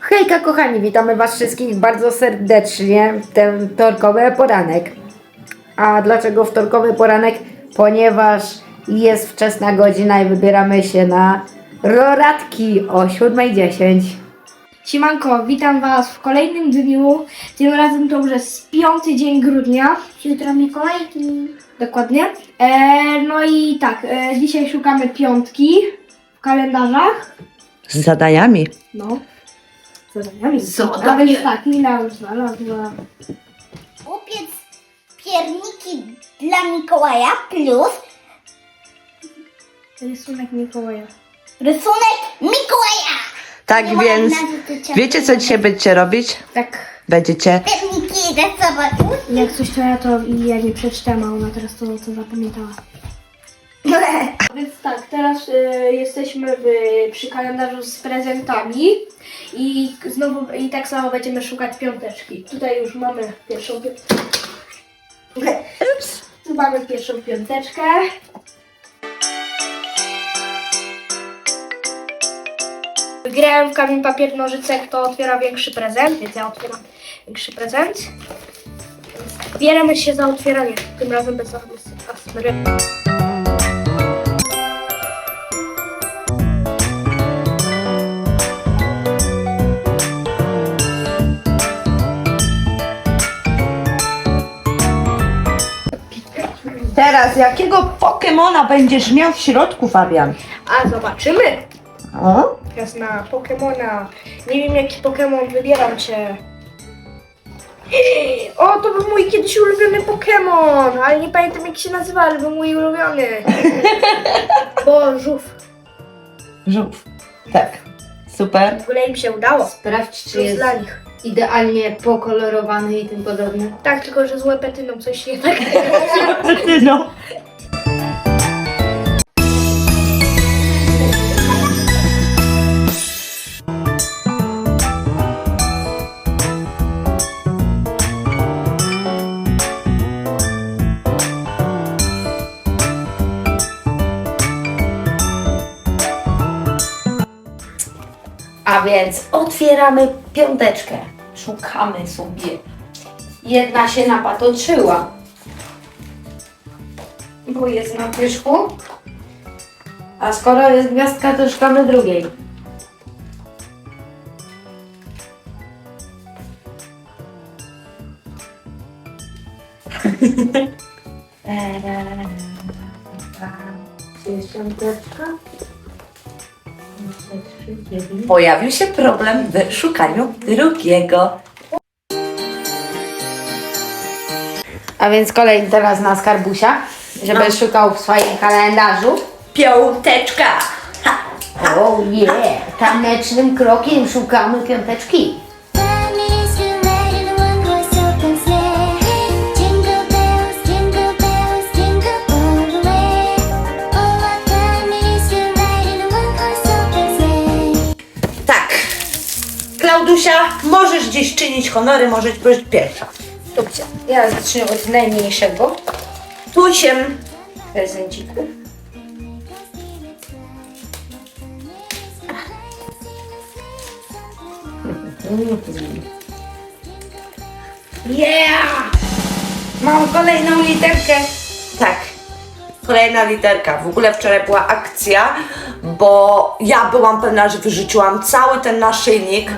Hejka kochani, witamy was wszystkich bardzo serdecznie w ten wtorkowy poranek. A dlaczego wtorkowy poranek? Ponieważ jest wczesna godzina i wybieramy się na roratki o 7.10. Siemanko, witam Was w kolejnym dniu. Tym razem to już jest piąty dzień grudnia. Jutro Mikołajki. Dokładnie. E, no i tak, e, dzisiaj szukamy piątki w kalendarzach. Z zadaniami. No. Zadaniami. Zadania. A więc tak, Nina już znalazła. Upiec pierniki dla Mikołaja plus Rysunek Mikołaja. rysunek Mikołaja. Tak Nie więc, wiecie co dzisiaj będziecie robić? Tak. Będziecie Pierniki rysować. Jak coś to ja to i ja nie przeczytałam, a ona teraz to, to zapamiętała. Więc tak, teraz e, jesteśmy w, przy kalendarzu z prezentami i znowu i tak samo będziemy szukać piąteczki. Tutaj już mamy pierwszą piąteczkę. Tu mamy pierwszą piąteczkę. Wygrałem w kamień papier nożyce, kto otwiera większy prezent, więc ja otwieram większy prezent. Bieramy się za otwieranie, tym razem bez asmery. Teraz, jakiego Pokemona będziesz miał w środku, Fabian? A zobaczymy. O? Teraz na Pokemona. Nie wiem jaki Pokemon wybieram cię. O, to był mój kiedyś ulubiony Pokemon, ale nie pamiętam jak się nazywa, ale był mój ulubiony. Bo żółw. Żółw. Tak. Super. W ogóle im się udało. Sprawdź, czy Plus jest dla nich. Idealnie pokolorowany i tym podobne. Tak, tylko że z łepetyną coś nie tak. No. A więc otwieramy piąteczkę. Szukamy sobie. Jedna się napatoczyła. Bo jest na wierzchu. A skoro jest gwiazdka, to szukamy drugiej. Jest piąteczka. Pojawił się problem w szukaniu drugiego. A więc kolej teraz na skarbusia, żeby szukał w swoim kalendarzu. Piąteczka. O oh yeah! Tanecznym krokiem szukamy piąteczki. Możesz gdzieś czynić honory, możesz być pierwsza. Dobrze, ja zacznę od najmniejszego Tusiem. prezenciku. Yeah! Mam kolejną literkę. Tak. Kolejna literka. W ogóle wczoraj była akcja, bo ja byłam pewna, że wyrzuciłam cały ten naszyjnik.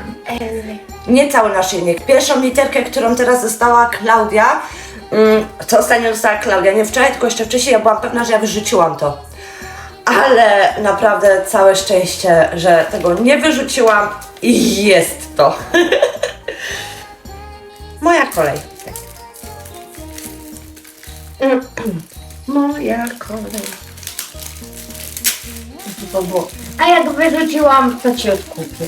Nie cały naszyjnik. Pierwszą literkę, którą teraz dostała Klaudia, mm, co ostatnio dostała Klaudia, nie wczoraj, tylko jeszcze wcześniej, ja byłam pewna, że ja wyrzuciłam to. Ale naprawdę całe szczęście, że tego nie wyrzuciłam i jest to. Moja kolej. Moja kolej. To było. A jak wyrzuciłam, to ci odkupię.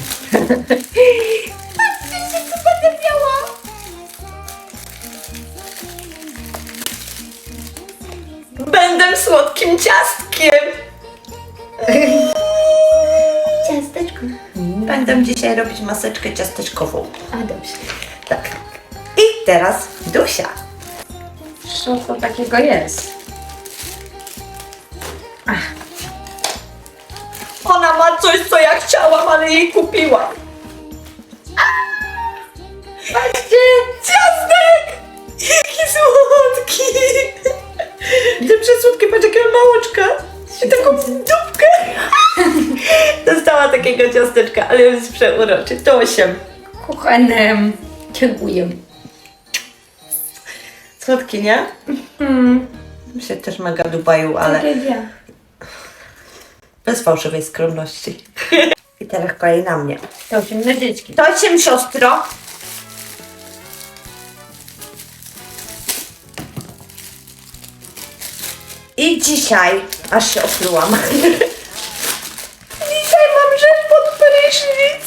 Będę słodkim ciastkiem. Ciasteczko. Będę dzisiaj robić maseczkę ciasteczkową. A dobrze. Tak. I teraz Dusia. Co to takiego jest? ale jej kupiłam. Patrzcie! Ciastek! Jaki słodki! Te przesłodkie, patrz jakiego małoczka. I taką dupkę. Dostała takiego ciasteczka, ale jest przeuroczy. To osiem. Kochanem. Dziękuję. Słodki, nie? Mm. Się też mega dubaju, ale tak bez fałszywej skromności. I teraz kolej na mnie. To na dziecki. To 8 siostro. I dzisiaj, aż się oplułam. dzisiaj mam rzecz pod prysznic.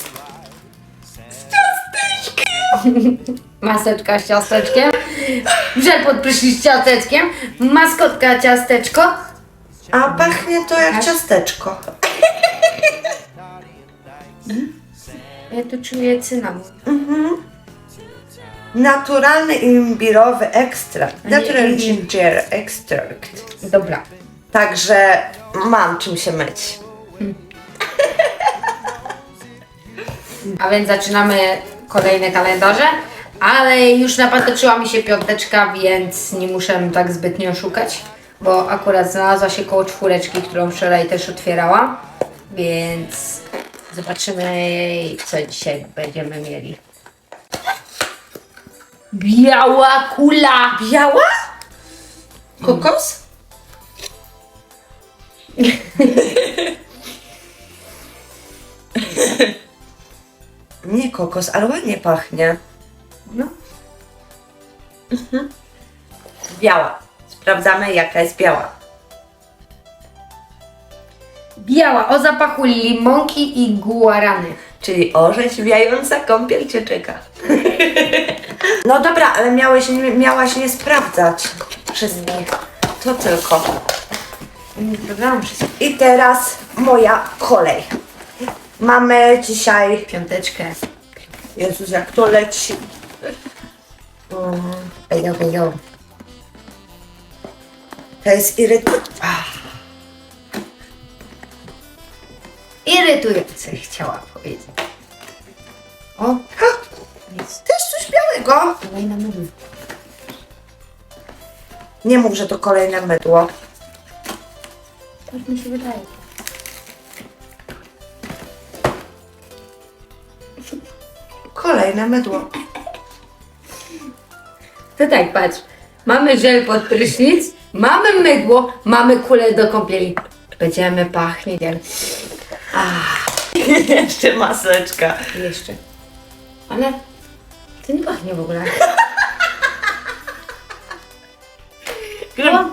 Z ciasteczkiem. Maseczka z ciasteczkiem. Żel pod prysznic z ciasteczkiem. Maskotka ciasteczko. A pachnie to jak ciasteczko. Ja tu czuję cynamon. Naturalny imbirowy ekstrakt. Natural ginger extract. Dobra. Także mam czym się myć. A więc zaczynamy kolejne kalendarze. Ale już napatoczyła mi się piąteczka, więc nie muszę tak zbytnio szukać. Bo akurat znalazła się koło czwóreczki, którą wczoraj też otwierałam. Więc zobaczymy, co dzisiaj będziemy mieli. Biała kula! Biała? Kokos? Nie kokos, ale ładnie pachnie. No. Biała. Sprawdzamy jaka jest biała. Biała o zapachu limonki i guarany. Czyli orzeźwiająca kąpiel cię czeka. No dobra, ale miałeś, miałaś nie sprawdzać wszystkich. To tylko. Nie sprawdzałam wszystko. I teraz moja kolej. Mamy dzisiaj Piąteczkę. Jezus, jak to leci. Bejo, bejo. To jest iryt... Irytujące chciała powiedzieć. O, jest Też coś białego. kolejna mydła. Nie mów, że to kolejne mydło. Tak mi się wydaje. Kolejne mydło. To tak, patrz. Mamy żel pod prysznic, mamy mydło, mamy kulę do kąpieli. Będziemy pachnieć Jeszcze maseczka. jeszcze. Ale to nie pachnie w ogóle.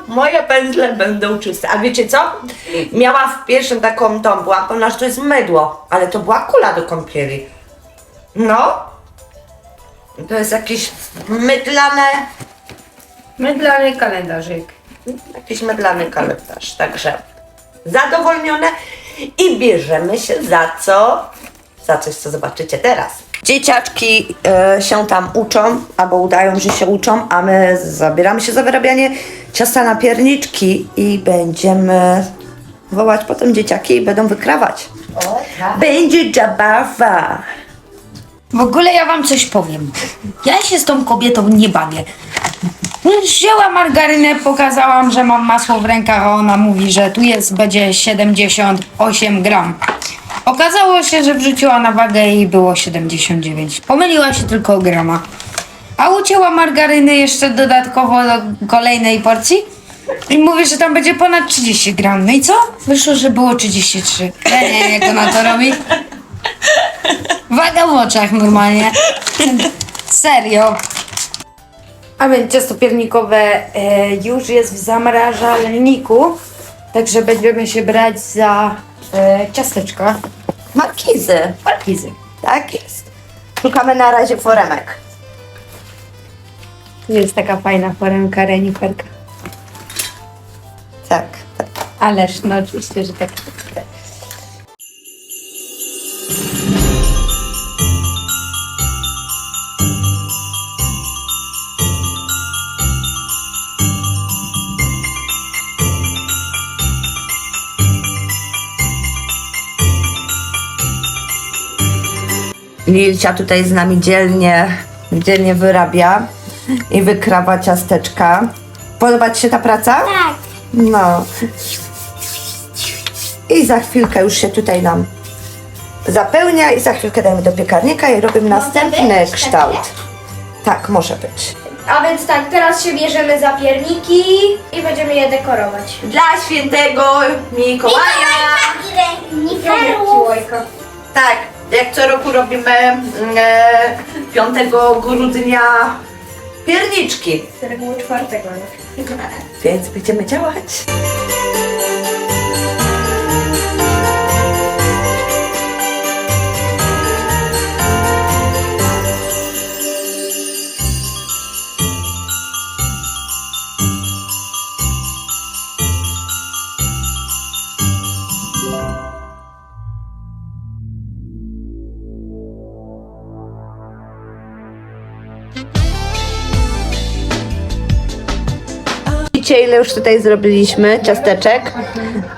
Moje pędzle będą czyste. A wiecie co? Miała w pierwszym taką tą, była że to jest mydło, ale to była kula do kąpieli. No. To jest jakieś mydlane, Mydlany kalendarzyk. jakiś mydlany kalendarz. Także zadowolnione i bierzemy się za co? Za coś, co zobaczycie teraz. Dzieciaczki e, się tam uczą, albo udają, że się uczą, a my zabieramy się za wyrabianie ciasta na pierniczki i będziemy wołać potem dzieciaki i będą wykrawać. O, tak. Będzie zabawa. W ogóle ja wam coś powiem. Ja się z tą kobietą nie bawię. Wzięła margarynę, pokazałam, że mam masło w rękach, a ona mówi, że tu jest, będzie 78 gram. Okazało się, że wrzuciła na wagę i było 79. Pomyliła się tylko o grama. A ucięła margaryny jeszcze dodatkowo do kolejnej porcji i mówi, że tam będzie ponad 30 gram. No i co? Wyszło, że było 33. Ja nie wiem, jak ona to robi. Waga w oczach normalnie. Serio. A więc ciasto piernikowe e, już jest w zamrażalniku. Także będziemy się brać za e, ciasteczka. Markizy. Markizy. Tak jest. Szukamy na razie foremek. Tu jest taka fajna foremka reniferka. Tak, tak. Ależ no oczywiście, że tak. Lilcia tutaj z nami dzielnie, dzielnie wyrabia i wykrawa ciasteczka. Podoba Ci się ta praca? Tak. No. I za chwilkę już się tutaj nam zapełnia i za chwilkę dajemy do piekarnika i robimy następny kształt. Tak, może być. A więc tak, teraz się bierzemy za pierniki i będziemy je dekorować. Dla świętego Mikołaja! I reniferów. Mikołajka. Tak, jak co roku robimy mm, e, 5 grudnia pierniczki. Z reguły czwartego. nie? Więc będziemy działać. Ile już tutaj zrobiliśmy ciasteczek,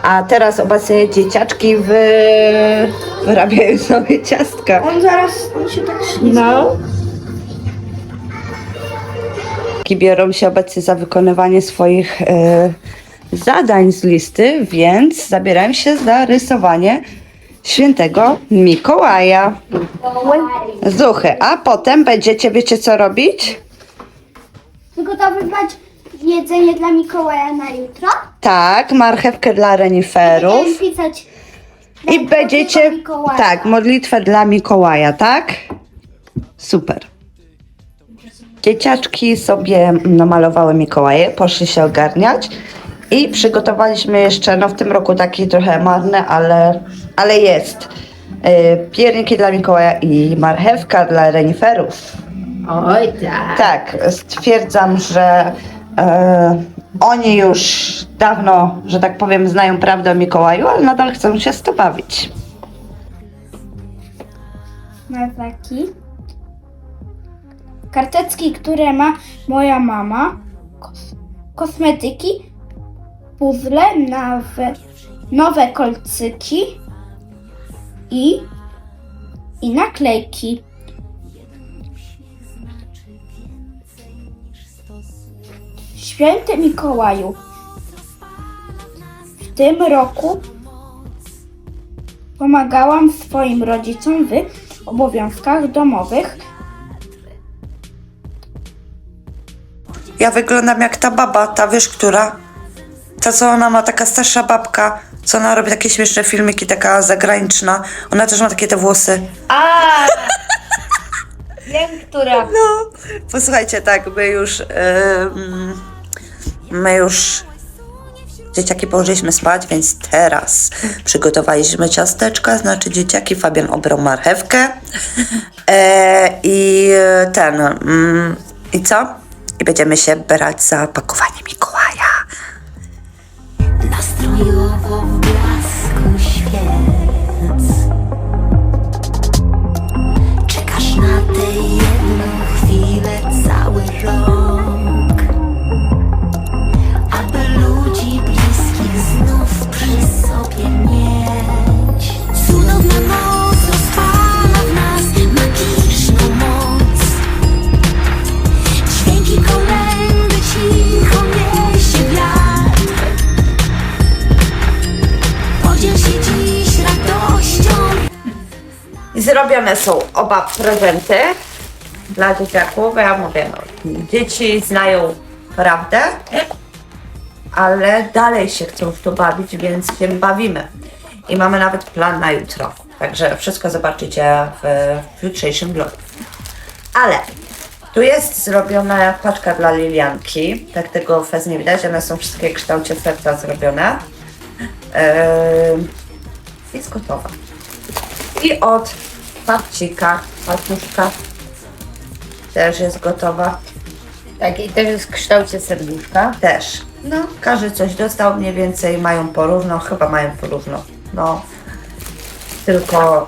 a teraz obecnie dzieciaczki wy... wyrabiają sobie ciastka. On zaraz, on się tak ślizga. No. Biorą się obecnie za wykonywanie swoich e, zadań z listy, więc zabierają się za rysowanie świętego Mikołaja. Zuchy, a potem będziecie, wiecie co robić? Przygotowywać jedzenie dla Mikołaja na jutro. Tak, marchewkę dla reniferów. Będziemy pisać I będziecie, Mikołaja. tak, modlitwę dla Mikołaja, tak? Super. Dzieciaczki sobie namalowały Mikołaje, poszli się ogarniać i przygotowaliśmy jeszcze, no w tym roku taki trochę marny, ale, ale jest. Yy, pierniki dla Mikołaja i marchewka dla reniferów. Oj tak. Tak, stwierdzam, że e, oni już dawno, że tak powiem, znają prawdę o Mikołaju, ale nadal chcą się z to bawić. Martaki. Karteczki, które ma moja mama. Kos kosmetyki. Puzzle, nowe, nowe kolcyki. I, i naklejki. Święty Mikołaju. W tym roku pomagałam swoim rodzicom w obowiązkach domowych. Ja wyglądam jak ta baba, ta wiesz, która? Ta, co ona ma, taka starsza babka, co ona robi takie śmieszne filmiki, taka zagraniczna. Ona też ma takie te włosy. A! Wiem, która. No, posłuchajcie, tak, my już, em, my już dzieciaki położyliśmy spać, więc teraz przygotowaliśmy ciasteczka, znaczy dzieciaki, Fabian obrał marchewkę e, i ten, mm, i co? I będziemy się brać za pakowanie Mikołaja. Nastrojowo w blasku świec Czekasz na tę jedną chwilę cały rok Są oba prezenty dla dzieciaków. Ja mówię, no, dzieci znają prawdę, ale dalej się chcą w to bawić, więc się bawimy. I mamy nawet plan na jutro. Także wszystko zobaczycie w, w jutrzejszym vlogu. Ale tu jest zrobiona paczka dla Lilianki. Tak tego fez nie widać, one są wszystkie w kształcie serca zrobione. Yy, jest gotowa. I od papcika, papuszka też jest gotowa. Tak, i też jest w kształcie serduszka. Też. No, każdy coś dostał, mniej więcej mają porówno, chyba mają porówno. No, tylko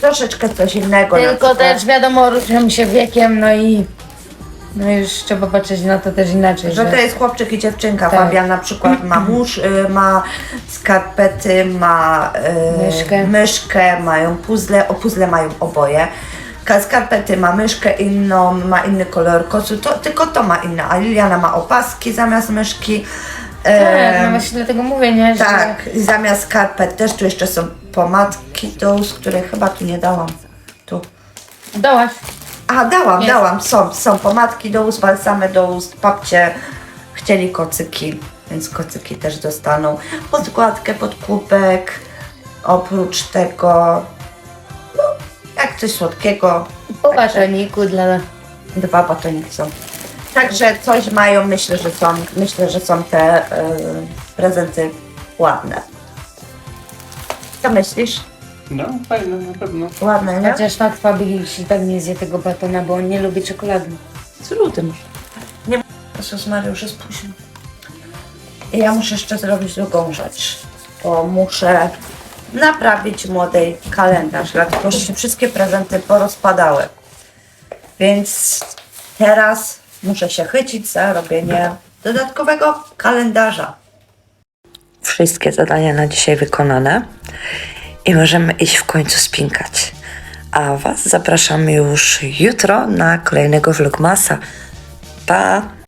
troszeczkę coś innego. na Tylko przykład. też wiadomo, różnią się wiekiem, no i no już trzeba patrzeć na to też inaczej. Że to jest chłopczyk i dziewczynka. Tak. Fabian na przykład ma mórz, y, ma skarpety, ma y, Myszkę. myszkę, mają puzzle, o puzzle mają oboje. Ka- Skarpety ma myszkę inną, ma inny kolor kocu, to, tylko to ma inne, a Liliana ma opaski zamiast myszki. Tak, no właśnie dlatego mówię, nie? Że tak, i zamiast skarpet też tu jeszcze są pomadki do ust, które chyba tu nie dałam. Tu. Dałaś. A, dałam, Jest. dałam. Są, są pomadki do ust, balsamy do ust. Babcie chcieli kocyki, więc kocyki też dostaną. Podkładkę pod kubek. Oprócz tego, no, jak coś słodkiego. Po batoniku dla... Dwa batoniki są. Także coś mają, myślę, że są, myślę, że są te y, prezenty ładne. Co myślisz? No, fajne na pewno. Ładne, nie? Chociaż fakt Fabilis i tak nie zje tego batona, bo on nie lubi czekolady. Z lutym. Nie Maria, już jest późno. I ja muszę jeszcze zrobić drugą rzecz, bo muszę naprawić młodej kalendarz, dlatego że się wszystkie prezenty porozpadały. Więc teraz muszę się chycić za robienie dodatkowego kalendarza. Wszystkie zadania na dzisiaj wykonane i możemy iść w końcu spinkać. A Was zapraszam już jutro na kolejnego vlogmasa. Pa!